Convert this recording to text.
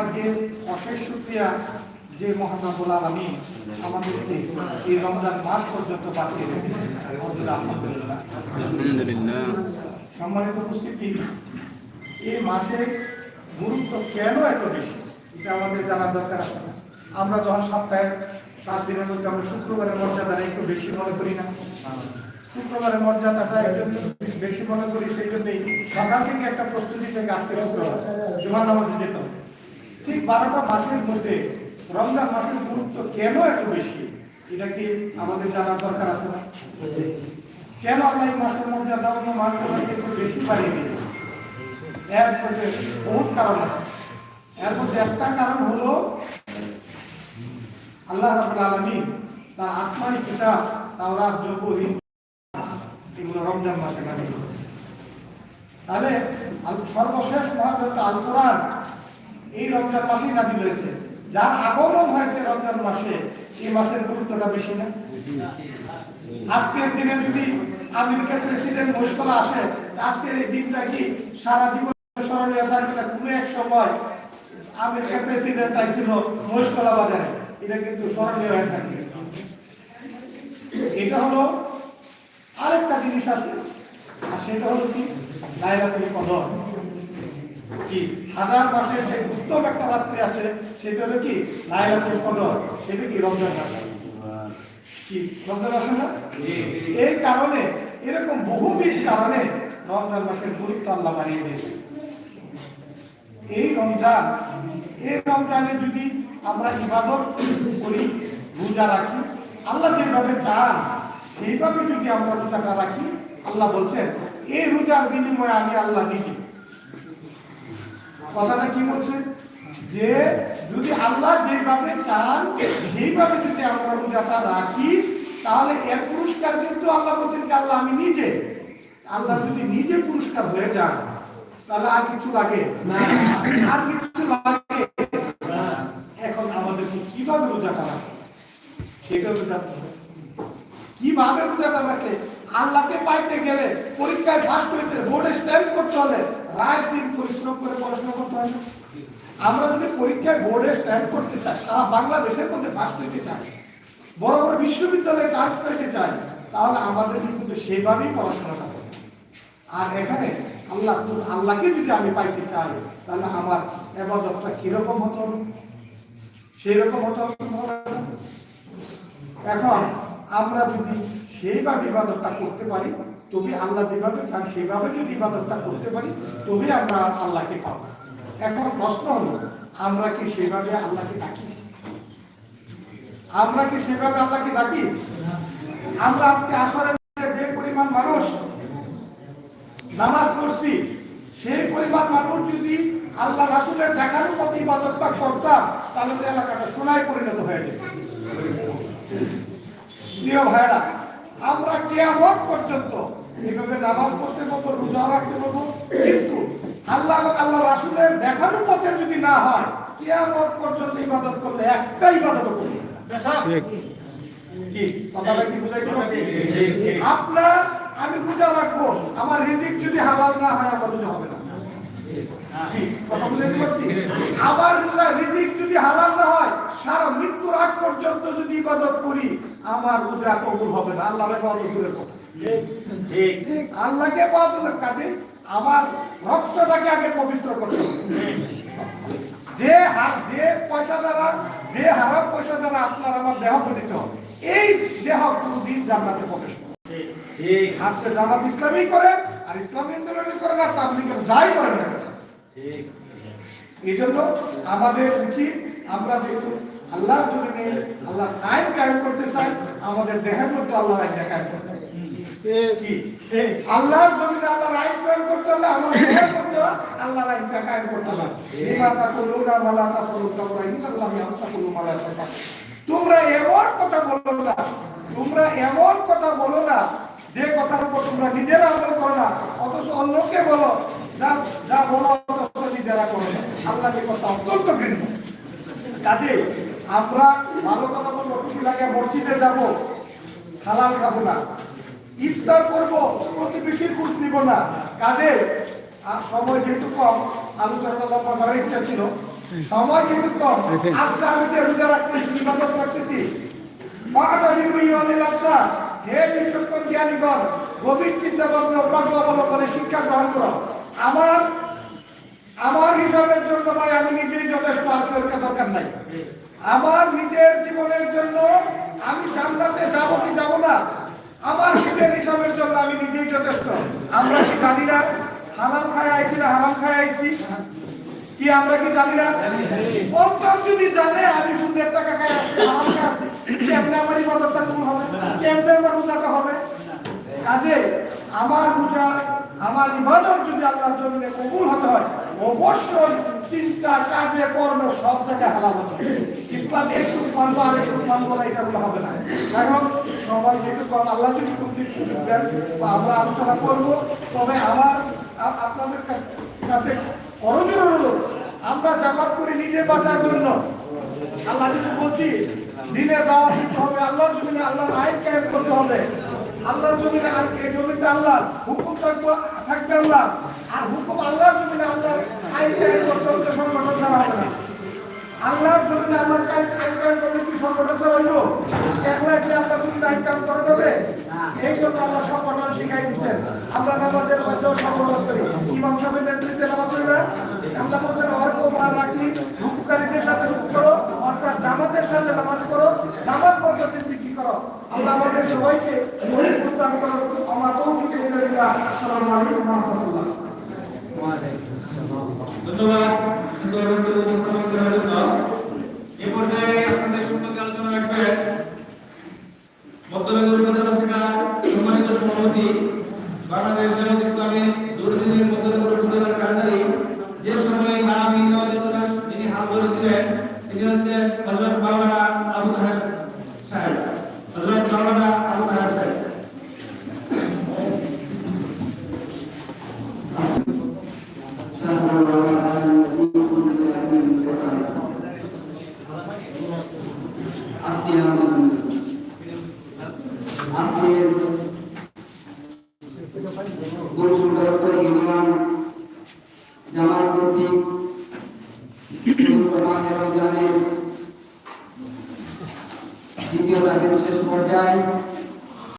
আল্লাহকে অশেষ শুক্রিয়া যে মহানাবুল আলমী আমাদেরকে এই রমজান মাস পর্যন্ত পাঠিয়ে রেখেছেন সম্মানিত উপস্থিতি এই মাসে গুরুত্ব কেন এত বেশি? এটা আমাদের জানার দরকার আছে। আমরা যখন সপ্তাহে সাত দিনের মধ্যে আমরা শুক্রবারের মর্যাদাটা একটু বেশি মনে করি না। শুক্রবারের মর্যাদাটা একটু বেশি মনে করি সেই জন্যই সকাল থেকে একটা প্রস্তুতি থেকে আজকে শুক্রবার জুমার নামাজে যেতে হবে। ঠিক বারোটা মাসের মধ্যে, রমজান মাসের গুরুত্ব কেন এত বেশি? এটা কি আমাদের জানার দরকার আছে না? কেন আল্লাহ এই মাসের মর্যাদা অন্য একটু বেশি দিয়েছে এর মধ্যে কারণ আছে। এর মধ্যে একটা কারণ হলো, আল্লাহ রাবুল আলমী তার আসমানি কিতাব, তাওরাত জবুর এগুলো রমজান মাসে নাজিল করেছে তাহলে সর্বশেষ মহাগ্রন্থ আল কোরআন এই রমজান মাসেই নাজিল হয়েছে। যার আগমন হয়েছে রমজান মাসে, এই মাসের গুরুত্বটা বেশি না? আজকের দিনে যদি আমেরিকার প্রেসিডেন্ট মুশকলা আসে আজকের এই দিনটা কি সারা জীবন স্মরণীয় থাকবে না? কোনো এক সময় আমেরিকার প্রেসিডেন্ট আইছিল মুশকলা বাজারে এটা কিন্তু স্মরণীয় হয়ে থাকবে। এটা হলো আরেকটা জিনিস আছে, আর সেটা হলো কি? লাইলাতুল কদর। কি? হাজার মাসের যে উত্তম একটা রাত্রি আছে সেটা হলো কি? লাইলাতুল কদর। সেটা কি? রমজান মাস। কি? রমজান মাসে না? এই কারণে এরকম বহুবিধ কারণে রমজান মাসের গুরুত্ব আল্লাহ বাড়িয়ে দিয়েছে। এই রমজান এই রমজানে যদি আমরা ইবাদত করি রোজা রাখি আল্লাহ যেভাবে চান সেইভাবে যদি আমরা রোজাটা রাখি আল্লাহ বলছেন এই রোজার বিনিময়ে আমি আল্লাহ নিজে কথাটা কি বলছে? যে যদি আল্লাহ যেভাবে চান, সেইভাবে যদি আমরা রোজাটা রাখি, তাহলে এর পুরস্কার কিন্তু আল্লাহ বলছেন যে, আল্লাহ, আমি নিজে। আল্লাহ যদি নিজে পুরস্কার হয়ে যান, তাহলে আর কিছু লাগে? না। আর কিছু লাগে। এখন আমাদের কীভাবে রোজাটা রাখে সেটা রোজাটা কীভাবে রোজাটা রাখলে? আল্লাহকে পাইতে গেলে পরীক্ষায় ফার্স্ট হইতে বোর্ডে স্ট্যাম্প করতে হলে রাত দিন পরিশ্রম করে পড়াশোনা করতে হয় না? আমরা যদি পরীক্ষায় বোর্ডে স্ট্যাম্প করতে চাই, সারা বাংলাদেশের মধ্যে ফার্স্ট হইতে চাই, বড় বড় বিশ্ববিদ্যালয়ে চান্স পেতে চাই, তাহলে আমাদের কিন্তু সেভাবেই পড়াশোনাটা করতে। আর এখানে আল্লাহ আল্লাহকে যদি আমি পাইতে চাই, তাহলে আমার এবাদতটা কীরকম হতে সেই রকম হতে? এখন আমরা যদি সেইভাবে ইবাদতটা করতে পারি, তবে আল্লাহ যেভাবে চান সেইভাবে যদি ইবাদতটা করতে পারি, তবে আমরা আল্লাহকে পাবো। এখন প্রশ্ন হলো, আমরা কি সেভাবে আল্লাহকে ডাকি? আমরা কি সেভাবে আল্লাহকে ডাকি? আমরা আজকে আসরের যে পরিমাণ মানুষ নামাজ পড়ছি, সেই পরিমাণ মানুষ যদি আল্লাহ রাসুলের দেখানোর মতো ইবাদতটা করতাম, তাহলে এলাকাটা সোনায় পরিণত হয়ে যেত। প্রিয় ভাইরা আমরা কেয়ামত পর্যন্ত এইভাবে নামাজ পড়তে পারব রোজা রাখতে পারব কিন্তু আল্লাহ আল্লাহ রাসুলের দেখানো পথে যদি না হয় কেয়ামত পর্যন্ত ইবাদত করলে ইবাদত করবে আপনার আমি রোজা রাখব আমার রিজিক যদি হালাল না হয় আমার রোজা হবে না? আবার রোজা রিজিক যদি হালাল না হয় পর্যন্ত যদি ইবাদত করি আমার রোজা কবুল হবে না। দূরের কথা। ঠিক আল্লাহকে পাওয়া কাজে আমার রক্তটাকে আগে পবিত্র করতে হবে। যে হার যে পয়সা দ্বারা যে হারাম পয়সা দ্বারা আপনার আমার দেহ পতিত হবে এই দেহ কোনদিন জান্নাতে প্রবেশ করবে ঠিক আপনি জামাত ইসলামী করেন আর ইসলামী আন্দোলন করেন আর তাবলিগের যাই করেন না। এই জন্য আমাদের উচিত আমরা যেহেতু আল্লাহ জমিনে আল্লাহ আইন কায়েম করতে চাই আমাদের দেহের মধ্যে আল্লাহর আইনটা কায়েম করতে হবে আল্লাহর জমিনে আল্লাহর আইন কায়েম করতে হলে আমার দেহের মধ্যে আল্লাহর আইনটা কায়েম করতে হবে তাকুলু ইন্নাল্লাহ ইয়ামতাকুলু তোমরা এমন কথা বলো না তোমরা এমন কথা বলো না যে কথার উপর তোমরা নিজেরা আমল করো না অথচ অন্যকে বলো যা যা বলো অথচ নিজেরা করো না। আল্লাহকে কথা অত্যন্ত ঘৃণ্য। কাজে আমরা ভালো কথা বলব টুপি লাগে মসজিদে যাব হালাল খাব না। ইফতার করব প্রতিবেশীর খোঁজ নিব না। কাজে আর সময় যেহেতু কম আলোচনাটা লম্বা করার ইচ্ছা ছিল সময় কিন্তু কম আজকে আমি যে রোজা রাখতেছি ইবাদত রাখতেছি হে বিচক্ষণ জ্ঞানীগণ গভীর চিন্তা ভাবনা অভ্যাস অবলম্বনে শিক্ষা গ্রহণ করো। আমার আমার হিসাবের জন্য ভাই, আমি নিজেই যথেষ্ট কেউ দরকার নাই। আমার নিজের জীবনের জন্য আমি জান্নাতে যাব কি যাব না, আমার নিজের হিসাবের জন্য আমি নিজেই যথেষ্ট। আমরা কি জানি না হালাল খায় আইছি না হারাম খায় আইছি? কি আমরা কি জানি না? অন্তর যদি জানে, আমি সুদের টাকা খাই আসছি হারাম খাই আসছি কেমনে আমার ইবাদতটা কবুল হবে? কেমনে আমার রোজাটা হবে? কাজে আমার রোজা আমার ইবাদত যদি আল্লাহর জন্য কবুল হতে হয়, অবশ্যই চিন্তা কাজে কর্ম সব জায়গায় হালাল হতে হবে। ইসলাম একটু মানবো আর একটু মানবো না এটা গুলো হবে না। এখন সবাই একটু কম আল্লাহ যদি কোনদিন সুযোগ দেন বা আমরা আলোচনা করব। তবে আমার আপনাদের কাছে করজোর হলো আমরা জামাত করে নিজে বাঁচার জন্য। আল্লাহ যদি বলছি, দিনের দাওয়া দিতে হবে, আল্লাহর জমিনে আল্লাহর আইন কায়েম করতে হবে। আল্লাহর জমিনে আর এই জমিটা আল্লাহ হুকুম থাকবে থাকবে আল্লাহ আর হুকুম আল্লাহর জমিনে আল্লাহর আইন কায়েম করতে সংগঠন হবে না। আল্লাহর জমিনে আল্লাহর আইন কায়েম করলে কি সংগঠন হইব। একলা একলা আল্লাহ জমিনে আইন কায়েম করে দেবে। এই জন্য আল্লাহ সংগঠন শিখাই দিচ্ছেন আমরা নামাজের মধ্যেও সংগঠন করি। ইমাম সাহেবের নেতৃত্বে নামাজ পড়ি না আমরা বলছেন অর্ক মা রাখি রুকুকারীদের সাথে রুকু করো। অর্থাৎ জামাতের সাথে নামাজ পড়ো জামাত পদ্ধতি কি করো আল্লাহ আমাদের সবাইকে শরীর প্রদান করো আমার তৌফিক ইল্লাল্লাহ আসসালামু আলাইকুম ওয়া রাহমাতুল্লাহ ধন্যবাদ। সুন্দর করে উপস্থাপন করার জন্য এ বাংলাদেশ ইসলামী tuvimos